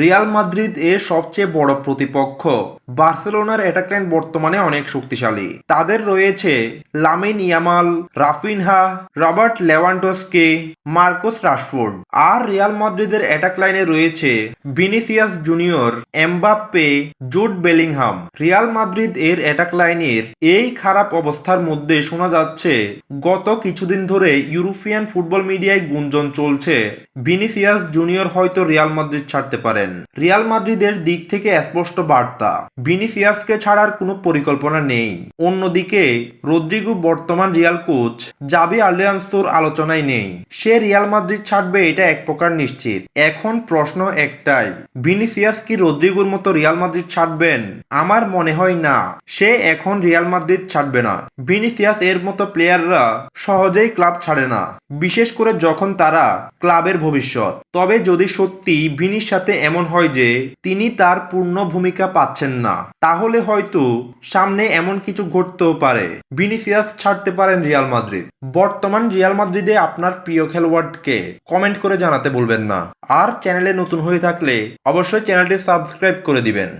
Real Madrid এর সবচেয়ে বড় প্রতিপক্ষ। বার্সেলোনার অ্যাটাকলাইন বর্তমানে অনেক শক্তিশালী। তাদের রয়েছে Lamine Yamal, Raphinha, Robert Lewandowski Marcus Rashford. আর রিয়াল মাদ্রিদের অ্যাটাক লাইনে রয়েছে Vinicius Junior, Mbappe, Jude Bellingham. Real Madrid এর অ্যাটাক লাইনের এই খারাপ অবস্থার মধ্যে শোনা যাচ্ছে, গত কিছুদিন ধরে ইউরোপিয়ান ফুটবল মিডিয়ায় গুঞ্জন চলছে। ভিনিসিয়াস জুনিয়র হয়তো রিয়াল মাদ্রিদ ছাড়তে পারেন। রিয়াল মাদ্রিদের দিক থেকে স্পষ্ট বার্তা, ভিনিসিয়াসকে ছাড়ার কোনো পরিকল্পনা নেই। অন্যদিকে, রদ্রিগো বর্তমান রিয়াল কোচ, জাবি আলিয়ান্সোর আলোচনায় নেই। সে রিয়াল মাদ্রিদ ছাড়বে এটা এক প্রকার নিশ্চিত। এখন প্রশ্ন একটাই, ভিনিসিয়াস কি রদ্রিগোর মতো রিয়াল মাদ্রিদ ছাড়বেন? আমার মনে হয় না। সে এখন রিয়াল মাদ্রিদ ছাড়বে না। ভিনিসিয়াস এর মতো প্লেয়াররা সহজেই ক্লাব ছাড়ে না। বিশেষ করে যখন তারা ক্লাবের ভবিষ্যৎ। তবে যদি সত্যি ভিনির সাথে এমন হয় যে তিনি তার পূর্ণ ভূমিকা পাচ্ছেন না। তাহলে হয়তো সামনে এমন কিছু ঘটতেও পারে। ভিনিসিয়াস ছাড়তে পারেন রিয়াল মাদ্রিদ। বর্তমান রিয়াল মাদ্রিদে আপনার প্রিয় খেলোয়াড়কে কমেন্ট করে জানাতে বলবেন না। আর চ্যানেলে নতুন হয়ে থাকলে অবশ্যই চ্যানেলটি সাবস্ক্রাইব করে দিবেন।